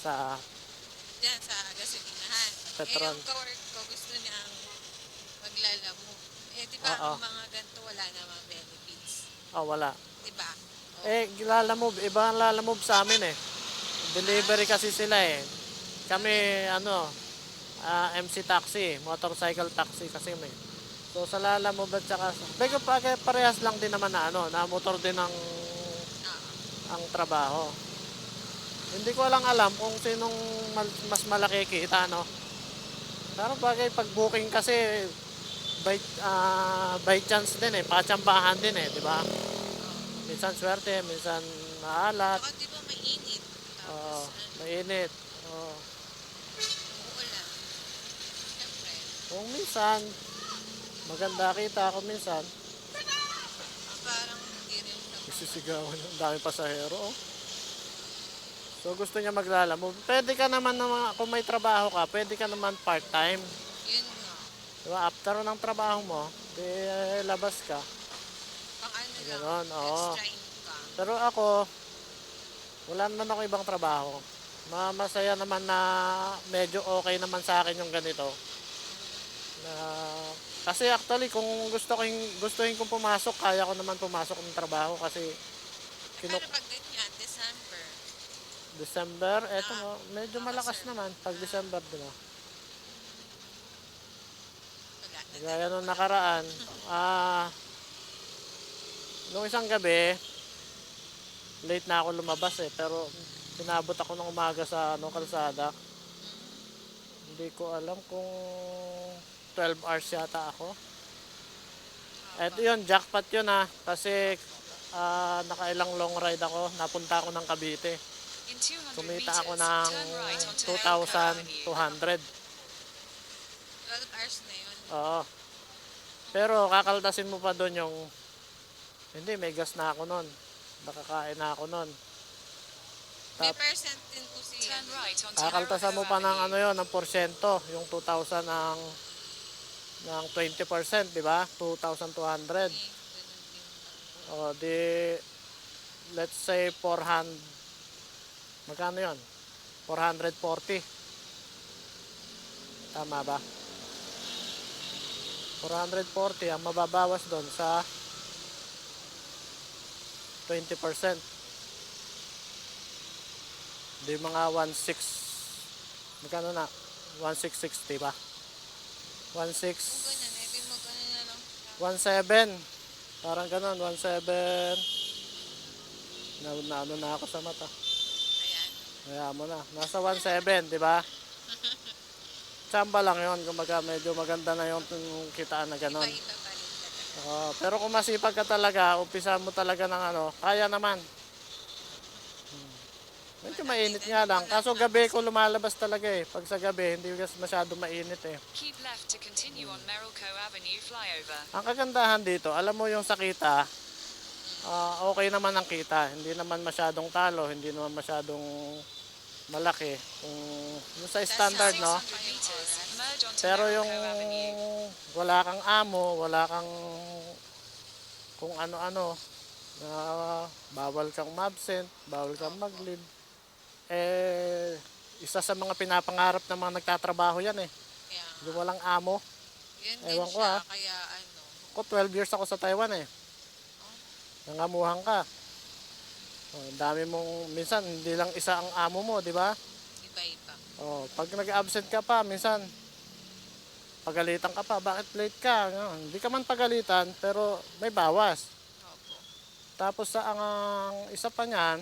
sa Diyan sa gasolinahan. Petron. Eh, yung kawork ko gusto niyang maglalamo. Eh, di ba, Oo. ang mga ganito wala namang benefits. oh wala. Di ba? Eh, lalamove, iba ang lalamove sa amin eh. Delivery kasi sila eh. Kami, ano, ah, MC taxi, motorcycle taxi kasi may. So sa lalamove at saka, Bego pa, parehas lang din naman na ano, na motor din ang, Oo. ang trabaho. Hindi ko lang alam kung sinong mas malaki kita, no? Pero bagay pag booking kasi, by, ah, by chance din eh, patsambahan din eh, di ba? Minsan swerte, minsan maalat, Saka di ba mainit? Tapos, ano, mainit. Oo. uulan. Siyempre. Kung minsan, maganda kita kung minsan, parang hindi rin isisigawan yung dami pasahero. Oh. So gusto niya maglalamo. Pwede ka naman, naman, kung may trabaho ka, pwede ka naman part-time. Yun nga. Diba? After ng trabaho mo, di eh, labas ka. Pang ano lang. Ganon, oo. Extra income. Pero ako, wala naman ako ibang trabaho. Ma masaya naman na medyo okay naman sa akin yung ganito. Na, kasi actually, kung gusto ko gustuhin kong pumasok, kaya ko naman pumasok ng trabaho kasi kinu- Pero pag December, December, eto mo, medyo malakas naman pag December, di ba? Gaya nung nakaraan, ah, nung isang gabi, late na ako lumabas eh, pero pinabot ako ng umaga sa ano, kalsada. Hindi ko alam kung 12 hours yata ako. Eto yun, jackpot yun ah, kasi ah, nakailang long ride ako, napunta ako ng Cavite. In 200 Kumita ako ng turn right onto Helco Avenue. 2,200. 12 hours na yun. Oo. Pero kakaltasin mo pa doon yung hindi, may gas na ako noon. Nakakain na ako noon. May percent din po siya. Kakaltasan mo pa ng ano yon ng porsyento, yung 2,000 ng ng 20%, di ba? 2,200. O di let's say 400 Magkano yon? 440. Tama ba? 440 ang mababawas doon sa 20%. Di mga 16 Magkano na? 1660 ba? 16 Kung ganyan, edi mo ganun na lang. 17. Parang ganun, 17. Na, na ano na ako sa mata. Kaya mo na. Nasa 17, di ba? Tsamba lang yon Kumbaga medyo maganda na yung yung kitaan na ganon. Iba-iba pa rin talaga. Oo, pero kung masipag ka talaga, umpisa mo talaga ng ano, kaya naman. Hmm. Medyo mainit nga lang. Kaso gabi ko lumalabas talaga eh. Pag sa gabi, hindi kasi masyado mainit eh. Keep left to continue on Merrill-Co Avenue flyover. Ang kagandahan dito, alam mo yung sa ah, okay naman ang kita. Hindi naman masyadong talo, hindi naman masyadong malaki. Kung yung sa standard, no? 600 meters, merge onto Pero yung wala kang amo, wala kang kung ano-ano, na bawal kang mabsent, bawal kang mag-leave. Eh, isa sa mga pinapangarap ng mga nagtatrabaho yan eh. Nga. Yung walang amo. Din Ewan ko, siya. ah. Kaya ano. Ako 12 years ako sa Taiwan eh. Nangamuhan ka. Oh, ang dami mong, minsan hindi lang isa ang amo mo, di ba? Iba-iba. Oh, pag nag-absent ka pa, minsan pagalitan ka pa, bakit late ka? Ano, Hindi ka man pagalitan, pero may bawas. Opo. Tapos sa ang ang isa pa niyan,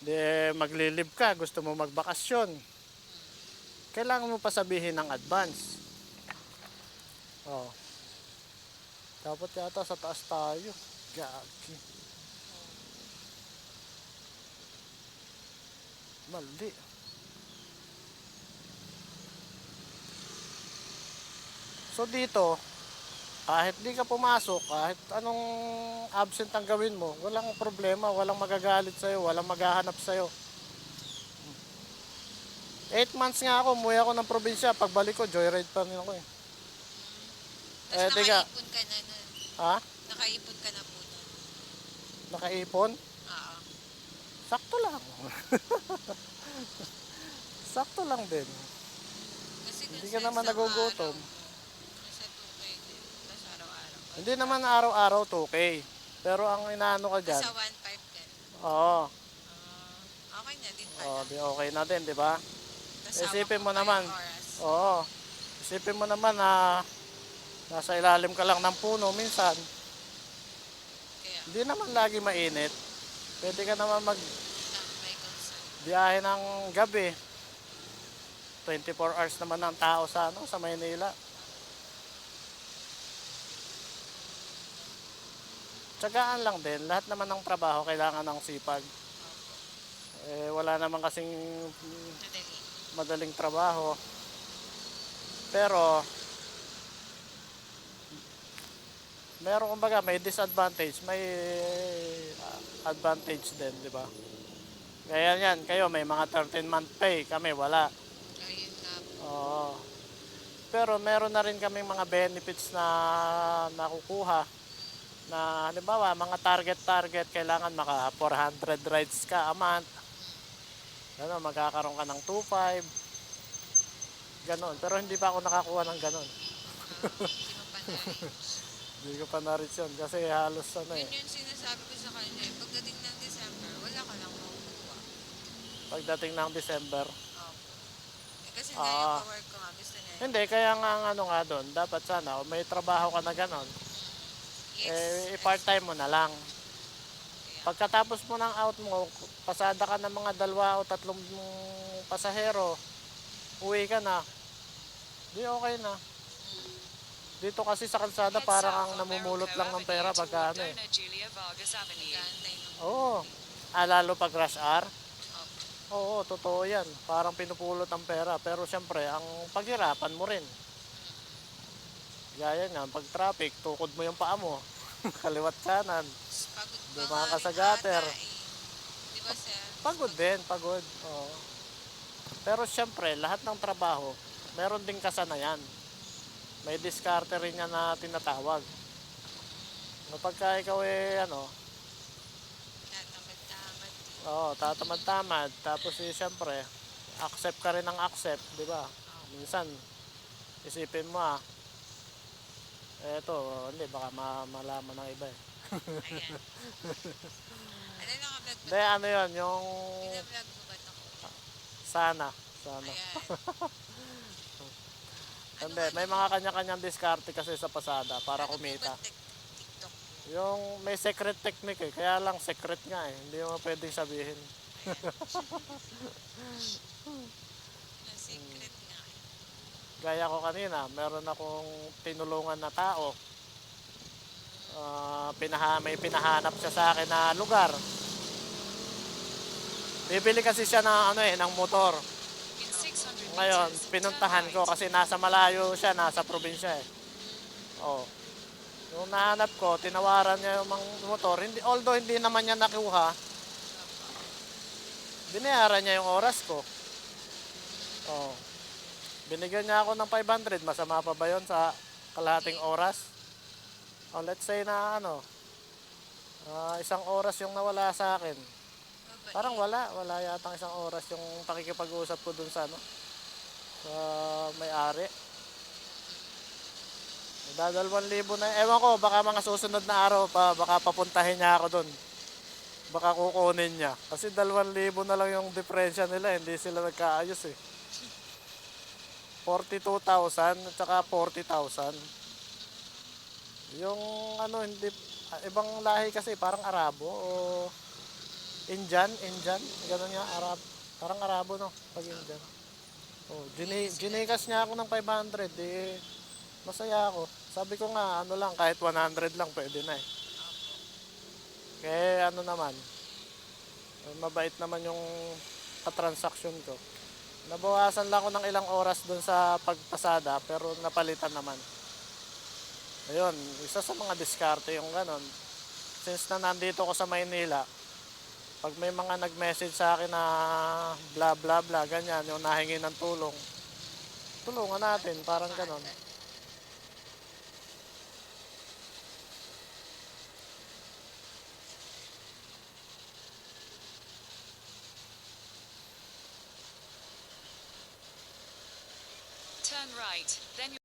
di maglilib ka, gusto mo magbakasyon. Kailangan mo pa sabihin ng advance. Oh. Dapat yata sa taas tayo. Gagi. Mali. So dito, kahit di ka pumasok, kahit anong absent ang gawin mo, walang problema, walang magagalit sa'yo, walang maghahanap sa'yo. 8 months nga ako, umuwi ako ng probinsya. Pagbalik ko, joyride pa rin ako eh. Tapos Eh, nakaipon ka na nun. Ha? Nakaipon ka na. Nakaipon? Oo. Sakto lang. Sakto lang din. Kasi Hindi ka naman nagugutom. Nasa 2K din. Tapos araw-araw. Hindi naman araw-araw 2K. Pero ang inaano ka dyan, Sa 1.5 din. oo, Ah, okay na din pala. oh, di okay na din, di ba? Isipin mo naman. Oo. Isipin mo naman na nasa ilalim ka lang ng puno minsan. Hindi naman lagi mainit. Pwede ka naman mag biyahe ng gabi. 24 hours naman ang tao sa ano sa Maynila. Tsagaan lang din. Lahat naman ng trabaho kailangan ng sipag. Eh, wala naman kasing Madali. madaling trabaho. Pero meron kumbaga may disadvantage, may uh, advantage din, di ba? Kaya yan, kayo may mga 13 month pay, kami wala. Ayun po. Oo. Pero meron na rin kaming mga benefits na nakukuha na halimbawa mga target target kailangan maka 400 rides ka a month. Ano, magkakaroon ka ng 2.5. Ganon. Pero hindi pa ako nakakuha ng ganon. Ah, Hindi ko pa na-reach yun kasi halos ano eh. Yun yung sinasabi ko sa kanya. eh, Pagdating ng December, wala ka lang makukuha. Pagdating ng December. Opo. Eh, kasi Ah. nga yung ka-work ko nga, gusto niya. Hindi, kaya nga ang ano nga doon, dapat sana kung may trabaho ka na ganon, Yes. eh, i-part-time mo na lang. Pagkatapos mo ng out mo, pasada ka ng mga dalawa o tatlong pasahero, uwi ka na. Di okay na. Dito kasi sa kalsada parang ang namumulot lang ng pera toward ano eh. Oo. Ah, lalo pag rush hour. Oo, totoo yan. Parang pinupulot ang pera. Pero syempre, ang paghirapan mo rin. Gaya nga, pag traffic, tukod mo yung paa mo. Kaliwat kanan. Dumaan ka sa gutter. Di ba sir? Pagod din, pagod. Oo. Pero syempre, lahat ng trabaho, meron din kasanayan. May diskarte rin yan na tinatawag. Kapag ka ikaw eh, ano, Tatamad-tamad. oo, tatamad-tamad, tapos eh, syempre, accept ka rin ng accept, di ba? Minsan, isipin mo ah, eto, hindi, baka ma malaman ng iba eh. Ayan. Ano naka-vlog ba? Hindi, ano yon yung Pina-vlog mo ba ito? sana, sana. Ayan. Hindi, may mga kanya-kanyang diskarte kasi sa pasada para kumita. Yung may secret technique eh, kaya lang secret nga eh, hindi mo pwedeng sabihin. Na secret nga eh. Gaya ko kanina, meron akong tinulungan na tao. Ah, pinaha, may pinahanap siya sa akin na lugar. Bibili kasi siya ng ano eh, ng motor. In 600 Ngayon, pinuntahan ko kasi nasa malayo siya, nasa probinsya eh. Oh. Nung nahanap ko, tinawaran niya yung mga motor. Hindi, although hindi naman niya nakuha, binayaran niya yung oras ko. Oh. Binigyan niya ako ng 500. Masama pa ba yun sa kalahating oras? Oh, let's say na ano, ah, isang oras yung nawala sa akin. Parang wala, wala yatang isang oras yung pakikipag-usap ko dun sa ano, sa may-ari. Dadalwan libo na, ewan ko, baka mga susunod na araw pa, baka papuntahin niya ako dun. Baka kukunin niya. Kasi dalawang libo na lang yung diferensya nila, hindi sila nagkaayos eh. 42,000 at saka 40,000. Yung ano, hindi, ah, ibang lahi kasi parang Arabo o Indian, Indian, gano'n nga, Arab. Parang Arabo no, pag Indian. Oh, gini, ginikas niya ako ng 500, eh, masaya ako. Sabi ko nga, ano lang, kahit 100 lang, pwede na eh. Kaya ano naman, eh, mabait naman yung katransaksyon ko. Nabawasan lang ako ng ilang oras doon sa pagpasada, pero napalitan naman. Ayun, isa sa mga diskarte yung ganon. Since na nandito ko sa Maynila, pag may mga nag-message sa akin na bla bla bla, ganyan, yung nahingi ng tulong, tulungan natin, parang ganon. Turn right, then